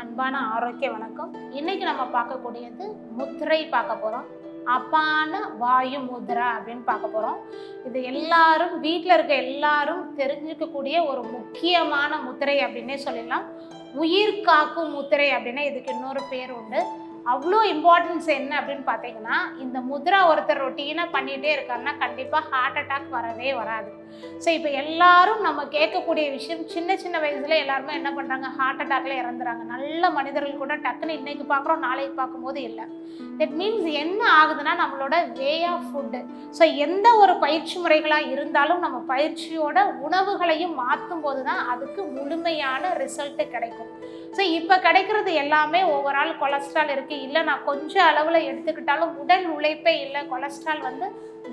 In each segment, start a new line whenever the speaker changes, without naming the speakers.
அன்பான ஆரோக்கிய வணக்கம். இன்னைக்கு நம்ம பார்க்கக்கூடியது முத்திரை பார்க்க போகிறோம் அப்பான வாயு முத்ரா அப்படின்னு பார்க்க போகிறோம் இது எல்லாரும் வீட்டில் இருக்க எல்லாரும் தெரிஞ்சுக்கக்கூடிய ஒரு முக்கியமான முத்திரை அப்படின்னே சொல்லிடலாம். உயிர் காக்கும் முத்திரை அப்படின்னா இதுக்கு இன்னொரு பேர் உண்டு. அவ்வளோ இம்பார்ட்டன்ஸ் என்ன அப்படின்னு பார்த்தீங்கன்னா இந்த முத்ரா ஒருத்தர் ரொட்டீனாக பண்ணிகிட்டே இருக்காருன்னா கண்டிப்பாக ஹார்ட் அட்டாக் வரவே வராது. ஸோ இப்போ எல்லாரும் நம்ம கேட்கக்கூடிய விஷயம் சின்ன சின்ன வயசுல எல்லாருமே என்ன பண்ணுறாங்க ஹார்ட் அட்டாக்ல இறந்துறாங்க. நல்ல மனிதர்கள் கூட டக்குன்னு இன்னைக்கு பார்க்குறோம் நாளைக்கு பார்க்கும்போது இல்லை. தட் மீன்ஸ் என்ன ஆகுதுன்னா நம்மளோட வே ஆஃப் ஃபுட்டு ஸோ எந்த ஒரு பயிற்சி முறைகளாக இருந்தாலும் நம்ம பயிற்சியோட உணவுகளையும் மாற்றும் போது தான் அதுக்கு முழுமையான ரிசல்ட்டு கிடைக்கும். ஸோ இப்போ கிடைக்கிறது எல்லாமே ஓவரால் கொலஸ்ட்ரால் இருக்குது இல்லை நான் கொஞ்சம் அளவில் எடுத்துக்கிட்டாலும் உடல் உழைப்பே இல்லை. கொலஸ்ட்ரால் வந்து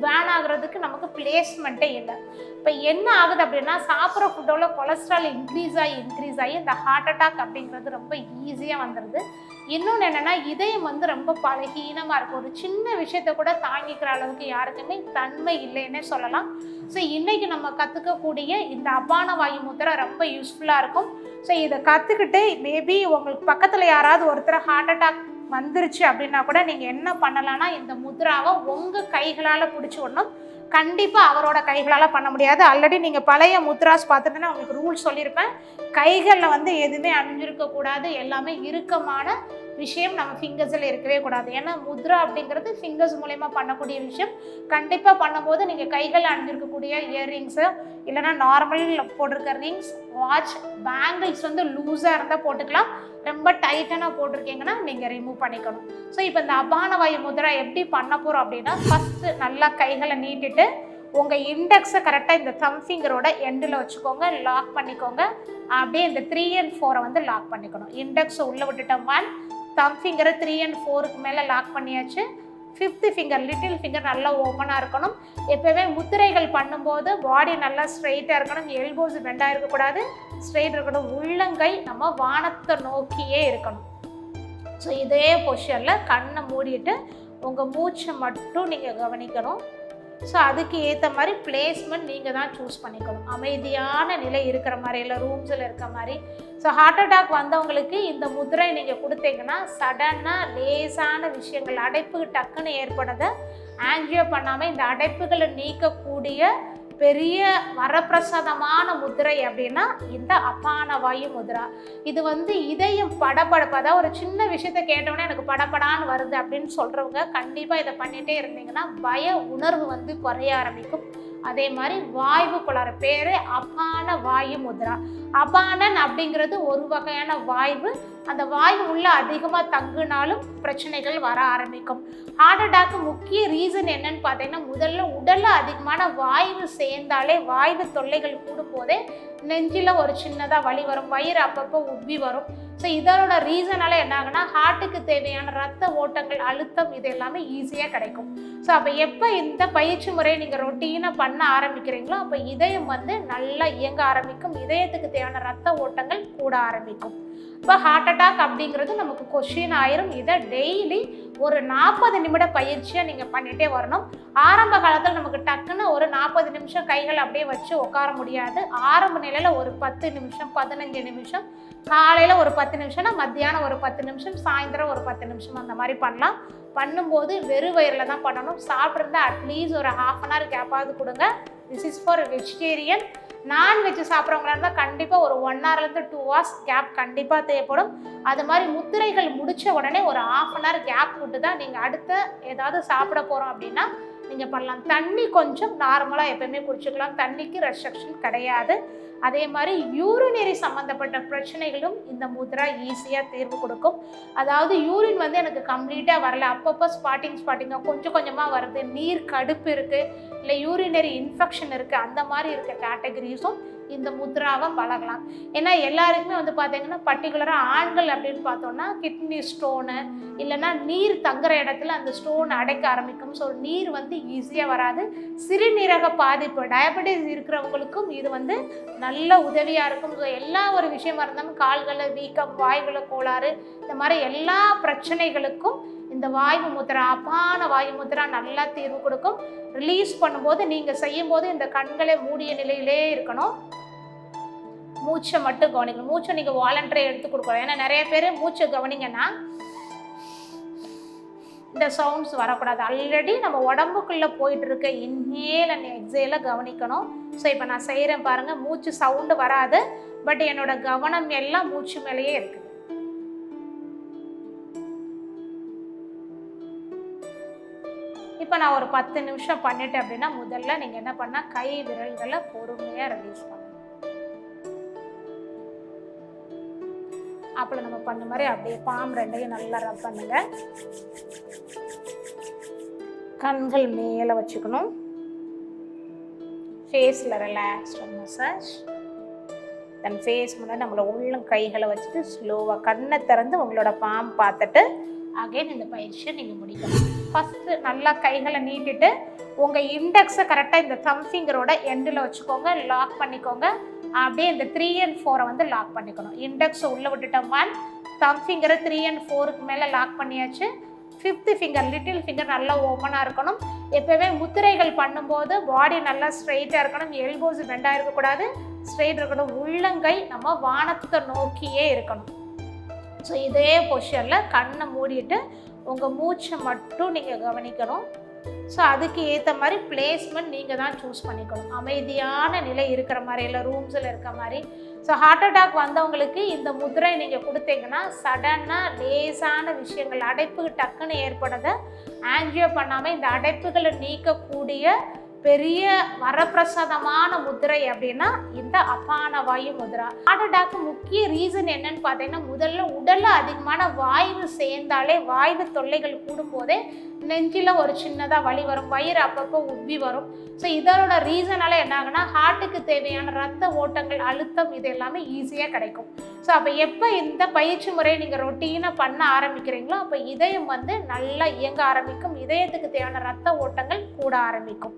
பேன் ஆகுறதுக்கு நமக்கு பிளேஸ்மெண்ட்டே இல்லை. இப்போ என்ன ஆகுது அப்படின்னா சாப்பிட்ற ஃபுட்டோட கொலஸ்ட்ரால் இன்க்ரீஸ் ஆகி இன்க்ரீஸ் ஆகி இந்த ஹார்ட் அட்டாக் அப்படிங்கிறது ரொம்ப ஈஸியாக வந்துடுது இன்னொன்று என்னென்னா இதயம் வந்து ரொம்ப பலகீனமாக இருக்கும். ஒரு சின்ன விஷயத்த கூட தாங்கிக்கிற அளவுக்கு யாருக்குமே தன்மை இல்லைன்னே சொல்லலாம். ஸோ இன்றைக்கி நம்ம கற்றுக்கக்கூடிய இந்த அபான வாயு முத்திரை ரொம்ப யூஸ்ஃபுல்லாக இருக்கும். ஸோ இதை கற்றுக்கிட்டு மேபி உங்களுக்கு பக்கத்தில் யாராவது ஒருத்தர் ஹார்ட் அட்டாக் வந்துருச்சு அப்படின்னா கூட நீங்கள் என்ன பண்ணலாம்னா இந்த முத்ராவை உங்கள் கைகளால் பிடிச்சி விடணும். கண்டிப்பாக அவரோட கைகளால் பண்ண முடியாது. ஆல்ரெடி நீங்கள் பழைய முத்ராஸ் பார்த்துட்டுன்னா உங்களுக்கு ரூல் சொல்லியிருப்பேன். கைகளில் வந்து எதுவுமே அணிஞ்சிருக்கக்கூடாது. எல்லாமே இறுக்கமான விஷயம் நம்ம ஃபிங்கர்ஸில் இருக்கவே கூடாது. ஏன்னா முத்ரா அப்படிங்கிறது ஃபிங்கர்ஸ் மூலயமா பண்ணக்கூடிய விஷயம். கண்டிப்பாக பண்ணும்போது நீங்கள் கைகள் அணிஞ்சிருக்கக்கூடிய இயர்ரிங்ஸு இல்லைனா நார்மல் போட்டிருக்க ரிங்ஸ் வாட்ச் பேங்கிள்ஸ் வந்து லூஸாக இருந்தால் போட்டுக்கலாம். ரொம்ப டைட்டனாக போட்டிருக்கீங்கன்னா நீங்கள் ரிமூவ் பண்ணிக்கணும். ஸோ இப்போ இந்த அபான வாயு முத்ரா எப்படி பண்ண போகிறோம் அப்படின்னா ஃபஸ்ட்டு நல்லா கைகளை நீட்டிட்டு உங்கள் இண்டெக்ஸை கரெக்டாக இந்த தம் ஃபிங்கரோட எண்டில் வச்சுக்கோங்க லாக் பண்ணிக்கோங்க. அப்படியே இந்த த்ரீ அண்ட் ஃபோரை வந்து லாக் பண்ணிக்கணும். இண்டெக்ஸை உள்ளே விட்டுட்டோம் ஒன் தம் ஃபிங்கரை த்ரீ அண்ட் ஃபோருக்கு மேலே லாக் பண்ணியாச்சு. ஃபிஃப்த்து ஃபிங்கர் லிட்டில் ஃபிங்கர் நல்லா ஓப்பனாக இருக்கணும். எப்போவுமே முத்திரைகள் பண்ணும்போது பாடி நல்லா ஸ்ட்ரெயிட்டாக இருக்கணும். எல்போஸ் பெண்டாக இருக்கக்கூடாது. ஸ்ட்ரெயிட் இருக்கணும். உள்ளங்கை நம்ம வானத்தை நோக்கியே இருக்கணும். ஸோ இதே பொசிஷனில் கண்ணை மூடிட்டு உங்கள் மூச்சை மட்டும் நீங்கள் கவனிக்கணும். ஸோ அதுக்கு ஏற்ற மாதிரி பிளேஸ்மெண்ட் நீங்கள் தான் சூஸ் பண்ணிக்கணும். அமைதியான நிலை இருக்கிற மாதிரி இல்லை ரூம்ஸில் இருக்க மாதிரி. ஸோ ஹார்ட் அட்டாக் வந்தவங்களுக்கு இந்த முதிரை நீங்கள் கொடுத்தீங்கன்னா சடனாக லேசான விஷயங்கள் அடைப்பு டக்குன்னு ஏற்படுது ஆன்ஜியோ பண்ணாமல் இந்த அடைப்புகளை நீக்கக்கூடிய பெரிய வரப்பிரசாதமான முதிரை அப்படின்னா இந்த அப்பான வாயு முதிரா. இது வந்து இதயம் படபடப்பு. அதாவது ஒரு சின்ன விஷயத்த கேட்டோன்னே எனக்கு படப்படான்னு வருது அப்படின்னு சொல்கிறவங்க கண்டிப்பாக இதை பண்ணிகிட்டே இருந்தீங்கன்னா பய உணர்வு வந்து குறைய ஆரம்பிக்கும். அதே மாதிரி வாய்வு குளற பேர் அபான வாயு முதிரா. அபானன் அப்படிங்கிறது ஒரு வகையான வாய்வு அந்த வாயு உள்ள அதிகமாக தங்குனாலும் பிரச்சனைகள் வர ஆரம்பிக்கும். ஹார்ட் அட்டாக்கு முக்கிய ரீசன் என்னன்னு பார்த்தீங்கன்னா முதல்ல உடலில் அதிகமான வாய்வு சேர்ந்தாலே வாய்வு தொல்லைகள் கூடும் போதே நெஞ்சில் ஒரு சின்னதாக வலி வரும் வயிறு அப்பப்போ உப்பி வரும். ஸோ இதனோட ரீசனால என்ன ஆகுனா ஹார்ட்டுக்கு தேவையான ரத்த ஓட்டங்கள் அழுத்தம் இது எல்லாமே ஈஸியாக கிடைக்கும். ஸோ அப்போ எப்போ இந்த பயிற்சி முறையை நீங்கள் ரொட்டீனாக பண்ண ஆரம்பிக்கிறீங்களோ அப்போ இதயம் வந்து நல்லா இயங்க ஆரம்பிக்கும். இதயத்துக்கு தேவையான ரத்த ஓட்டங்கள் கூட ஆரம்பிக்கும். இப்போ ஹார்ட் அட்டாக் அப்படிங்கிறது நமக்கு கொஷின் ஆயிரும். இதை டெய்லி ஒரு நாற்பது நிமிட பயிற்சியை நீங்கள் பண்ணிகிட்டே வரணும். ஆரம்ப காலத்தில் நமக்கு டக்குன்னு ஒரு நாற்பது நிமிஷம் கைகள் அப்படியே வச்சு உட்கார முடியாது. ஆரம்ப நிலையில் ஒரு பத்து நிமிஷம் பதினஞ்சு நிமிஷம் காலையில் ஒரு பத்து நிமிஷம்னா மத்தியானம் ஒரு பத்து நிமிஷம் சாயந்தரம் ஒரு பத்து நிமிஷம் அந்த மாதிரி பண்ணலாம். பண்ணும்போது வெறும் வயிறில் தான் பண்ணணும் சாப்பிட்ருந்தா அட்லீஸ்ட் ஒரு ஹாஃப் அன் ஹவர் கேப்பாவது கொடுங்க. This is for vegetarian non veg சாப்பிட்றவங்களா இருந்தால் கண்டிப்பாக ஒரு ஒன் ஹவர்லேருந்து டூ ஹவர்ஸ் கேப் கண்டிப்பாக தேவைப்படும். அது மாதிரி முத்திரைகள் முடித்த உடனே ஒரு ஆஃப் அன் ஹவர் கேப் விட்டு தான் நீங்கள் அடுத்த ஏதாவது சாப்பிட போகிறோம் அப்படின்னா நீங்கள் பண்ணலாம். தண்ணி கொஞ்சம் நார்மலாக எப்பயுமே குடிச்சுக்கலாம். தண்ணிக்கு ரெஸ்ட்ரிக்ஷன் கிடையாது. அதே மாதிரி யூரினரி சம்மந்தப்பட்ட பிரச்சனைகளும் இந்த முத்ரா ஈஸியாக தீர்வு கொடுக்கும். அதாவது யூரின் வந்து எனக்கு கம்ப்ளீட்டாக வரல. அப்பப்போ ஸ்பாட்டிங் ஸ்பாட்டிங்காக கொஞ்சம் கொஞ்சமாக வருது. நீர் கடுப்பு இருக்குது இல்லை யூரினரி இன்ஃபெக்ஷன் இருக்குது அந்த மாதிரி இருக்க கேட்டகரிஸும் இந்த முத்ராவை பழகலாம். ஏன்னா எல்லாருக்குமே வந்து பார்த்தீங்கன்னா பர்டிகுலராக ஆண்கள் அப்படின்னு பார்த்தோம்னா கிட்னி ஸ்டோனு இல்லைன்னா நீர் தங்குற இடத்துல அந்த ஸ்டோன் அடைக்க ஆரம்பிக்கும். ஸோ நீர் வந்து ஈஸியாக வராது. சிறுநீரக பாதிப்பு டயபெட்டிஸ் இருக்கிறவங்களுக்கும் இது வந்து நல்ல உதவியாக இருக்கும். ஸோ எல்லா ஒரு விஷயமா இருந்தாலும் கால்களை வீக்கம் வாய்களை கோளாறு இந்த மாதிரி எல்லா பிரச்சனைகளுக்கும் இந்த வாயு முத்திரா அப்பான வாயு முத்திரா நல்லா தீர்வு கொடுக்கும். ரிலீஸ் பண்ணும்போது நீங்கள் செய்யும்போது இந்த கண்களை மூடிய நிலையிலே இருக்கணும். மூச்சை மட்டும் கவனிக்கணும். மூச்சை நீங்கள் வாலண்டரியாக எடுத்து கொடுக்கணும். ஏன்னா நிறைய பேர் மூச்சை கவனிங்கன்னா இந்த சவுண்ட்ஸ் வரக்கூடாது. ஆல்ரெடி நம்ம உடம்புக்குள்ளே போயிட்டு இருக்க இன்ஹேல் அண்ட் எக்ஸேல கவனிக்கணும். ஸோ இப்போ நான் செய்கிறேன் பாருங்கள் மூச்சு சவுண்டு வராது பட் என்னோட கவனம் எல்லாம் மூச்சு மேலேயே இருக்குது. இப்போ நான் ஒரு பத்து நிமிஷம் பண்ணிட்டேன் அப்படின்னா முதல்ல நீங்கள் என்ன பண்ணால் கை விரல்களை பொறுமையாக ரிலீஸ் பண்ணுங்க அப்புறம் நம்ம பண்ண மாதிரி அப்படியே பாம் ரெண்டையும் நல்லா ரப் பண்ணுங்க. கண்கள் மேலே வச்சுக்கணும். ஃபேஸில் ரிலாக்ஸ்ட் மசாஜ் தன் ஃபேஸ் முன்னாடி நம்மளோட உள்ளம் கைகளை வச்சுட்டு ஸ்லோவாக கண்ணை திறந்து உங்களோட பாம் பார்த்துட்டு அகைன் இந்த பயிற்சியை நீங்கள் முடிக்கணும். ஃபஸ்ட்டு நல்லா கைகளை நீட்டிட்டு உங்கள் இண்டெக்ஸை கரெக்டாக இந்த தம் ஃபிங்கரோட எண்டில் வச்சுக்கோங்க லாக் பண்ணிக்கோங்க. அப்படியே இந்த த்ரீ அண்ட் ஃபோரை வந்து லாக் பண்ணிக்கணும். இண்டெக்ஸை உள்ளே விட்டுட்டோம் ஒன் தம் ஃபிங்கரை த்ரீ அண்ட் ஃபோருக்கு மேலே லாக் பண்ணியாச்சு. ஃபிஃப்த்து ஃபிங்கர் லிட்டில் ஃபிங்கர் நல்லா ஓப்பனாக இருக்கணும். எப்போவுமே முத்திரைகள் பண்ணும்போது பாடி நல்லா ஸ்ட்ரெயிட்டாக இருக்கணும். எல்போஸ் பெண்டாக இருக்கக்கூடாது. ஸ்ட்ரெயிட் இருக்கணும். உள்ளங்கை நம்ம வானத்தை நோக்கியே இருக்கணும். ஸோ இதே பொஷனில் கண்ணை மூடிட்டு உங்கள் மூச்சை மட்டும் நீங்கள் கவனிக்கணும். ஸோ அதுக்கு ஏற்ற மாதிரி பிளேஸ்மெண்ட் நீங்கள் தான் சூஸ் பண்ணிக்கணும். அமைதியான நிலை இருக்கிற மாதிரி இல்லை ரூம்ஸில் இருக்க மாதிரி ஸோ ஹார்ட் அட்டாக் வந்தவங்களுக்கு இந்த முதிரை நீங்கள் கொடுத்தீங்கன்னா சடனாக லேசான விஷயங்கள் அடைப்பு டக்குன்னு ஏற்படுறதை ஆன்ஜியோ பண்ணாமல் இந்த அடைப்புகளை நீக்கக்கூடிய பெரிய வரப்பிரசாதமான முதிரை அப்படின்னா இந்த அபான வாயு முதிரா. ஹார்ட் அட்டாக்கு முக்கிய ரீசன் என்னன்னு பார்த்தீங்கன்னா முதல்ல உடலில் அதிகமான வாய்வு சேர்ந்தாலே வாய்வு தொல்லைகள் கூடும்போதே நெஞ்சில் ஒரு சின்னதாக வலி வரும் வயிறு அப்பப்போ உப்பி வரும். ஸோ இதனோட ரீசனால என்ன ஆகுனா ஹார்ட்டுக்கு தேவையான ரத்த ஓட்டங்கள் அழுத்தம் இது எல்லாமே ஈஸியாக கிடைக்கும். ஸோ அப்போ எப்போ இந்த பயிற்சி முறையை நீங்கள் ரொட்டீனாக பண்ண ஆரம்பிக்கிறீங்களோ அப்போ இதயம் வந்து நல்லா இயங்க ஆரம்பிக்கும். இதயத்துக்கு தேவையான ரத்த ஓட்டங்கள் கூட ஆரம்பிக்கும்.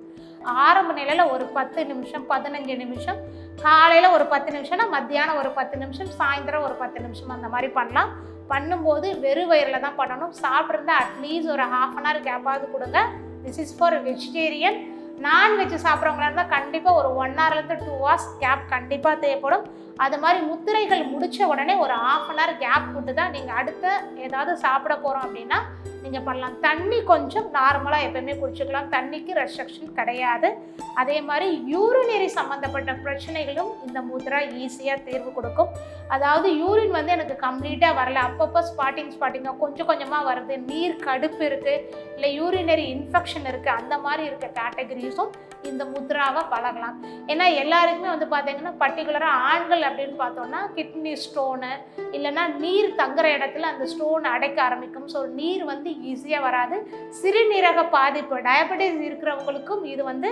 ஆரம்ப நிலையில் ஒரு பத்து நிமிஷம் பதினஞ்சு நிமிஷம். காலையில் ஒரு பத்து நிமிஷம்னா மத்தியானம் ஒரு பத்து நிமிஷம் சாயந்தரம் ஒரு பத்து நிமிஷம் அந்த மாதிரி பண்ணலாம். பண்ணும்போது வெறும் வயிறில் தான் பண்ணணும். சாப்பிட்ருந்தா அட்லீஸ்ட் ஒரு ஹாஃப் அன் ஹவர் கேப்பாவது கொடுங்க. This is for vegetarian non veg சாப்பிட்றவங்களா இருந்தால் கண்டிப்பாக ஒரு ஒன் ஹவர்லேருந்து டூ ஹவர்ஸ் கேப் கண்டிப்பாக தேவைப்படும். அது மாதிரி முத்திரைகள் முடித்த உடனே ஒரு ஆஃப் அன் ஹவர் கேப் விட்டு தான் நீங்கள் அடுத்த ஏதாவது சாப்பிட போகிறோம் அப்படின்னா நீங்கள் பண்ணலாம். தண்ணி கொஞ்சம் நார்மலாக எப்போயுமே குடிச்சுக்கலாம். தண்ணிக்கு ரெஸ்ட்ரிக்ஷன் கிடையாது. அதே மாதிரி யூரினரி சம்மந்தப்பட்ட பிரச்சனைகளும் இந்த முத்ரா ஈஸியாக தீர்வு கொடுக்கும். அதாவது யூரின் வந்து எனக்கு கம்ப்ளீட்டாக வரல. அப்பப்போ ஸ்பாட்டிங் ஸ்பாட்டிங்காக கொஞ்சம் கொஞ்சமாக வருது. நீர் கடுப்பு இருக்குது இல்லை யூரினரி இன்ஃபெக்ஷன் இருக்குது அந்த மாதிரி இருக்க கேட்டகரிஸும் இந்த முத்ராவை பழகலாம். ஏன்னா எல்லாருக்குமே வந்து பார்த்தீங்கன்னா பர்டிகுலராக ஆண்கள் அப்படின்னு பார்த்தோம்னா கிட்னி ஸ்டோனு இல்லைன்னா நீர் தங்குற இடத்துல அந்த ஸ்டோன் அடைக்க ஆரம்பிக்கும். ஸோ நீர் வந்து ஈஸியாக வராது. சிறுநீரக பாதிப்பு டயபெட்டிஸ் இருக்கிறவங்களுக்கும் இது வந்து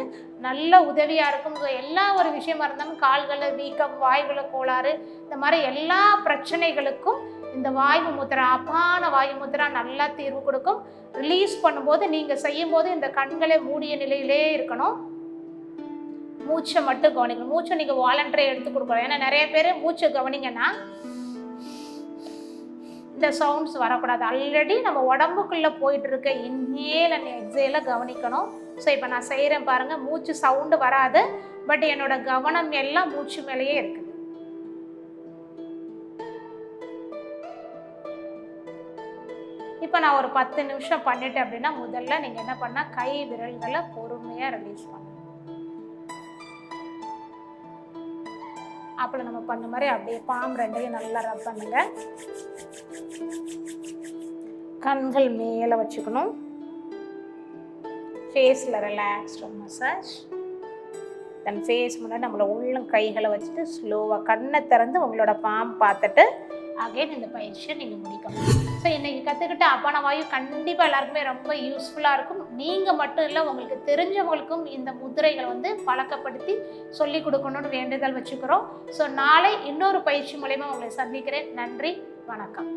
நல்ல உதவியாக இருக்கும். எல்லா ஒரு விஷயமா இருந்தாலும் கால்களை வீக்கம் வாய்வுல கோளாறு இந்த மாதிரி எல்லா பிரச்சனைகளுக்கும் இந்த வாயு முத்திரா அப்பான வாயு முத்திரா நல்லா தீர்வு கொடுக்கும். ரிலீஸ் பண்ணும்போது நீங்கள் செய்யும்போது இந்த கண்களை மூடிய நிலையிலே இருக்கணும். மூச்சை மட்டும் கவனிக்கணும். மூச்சை நீங்கள் வாலண்டரி எடுத்து கொடுக்கணும். ஏன்னா நிறைய பேர் மூச்சை கவனிங்கன்னா இந்த சவுண்ட்ஸ் வரக்கூடாது. ஆல்ரெடி நம்ம உடம்புக்குள்ளே போயிட்டு இருக்க இன்ஹேல் அண்ட் எக்ஸேல கவனிக்கணும். ஸோ இப்போ நான் செய்கிறேன் பாருங்கள் மூச்சு சவுண்டு வராது பட் என்னோட கவனம் எல்லாம் மூச்சு மேலேயே இருக்குது. இப்போ நான் ஒரு பத்து நிமிஷம் பண்ணிட்டேன் அப்படின்னா முதல்ல நீங்கள் என்ன பண்ணால் கை விரல்களை பொறுமையாக ரிலீஸ் பண்ணணும் அப்போ நம்ம பண்ண மாதிரி அப்படியே பாம் ரெண்டையும் நல்லா ரப் பண்ணுங்கள் கண்கள் மேலே வச்சுக்கணும். ஃபேஸில் ரிலாக்ஸ்டு மசாஜ் தென் ஃபேஸ் முன்னாடி நம்மளை உள்ளும் கைகளை வச்சுட்டு ஸ்லோவாக கண்ணை திறந்து உங்களோட பாம் பார்த்துட்டு அகைன் இந்த பயிற்சியை நீங்கள் முடிக்கணும். ஸோ இன்றைக்கி கற்றுக்கிட்ட அப்பான வாயு கண்டிப்பாக எல்லாருக்குமே ரொம்ப யூஸ்ஃபுல்லாக இருக்கும். நீங்கள் மட்டும் இல்லை உங்களுக்கு தெரிஞ்சவங்களுக்கும் இந்த முதிரைகளை வந்து பழக்கப்படுத்தி சொல்லி கொடுக்கணும்னு வேண்டுதல் வச்சுக்கிறோம். ஸோ நாளை இன்னொரு பயிற்சி மூலயமா உங்களை சந்திக்கிறேன். நன்றி வணக்கம்.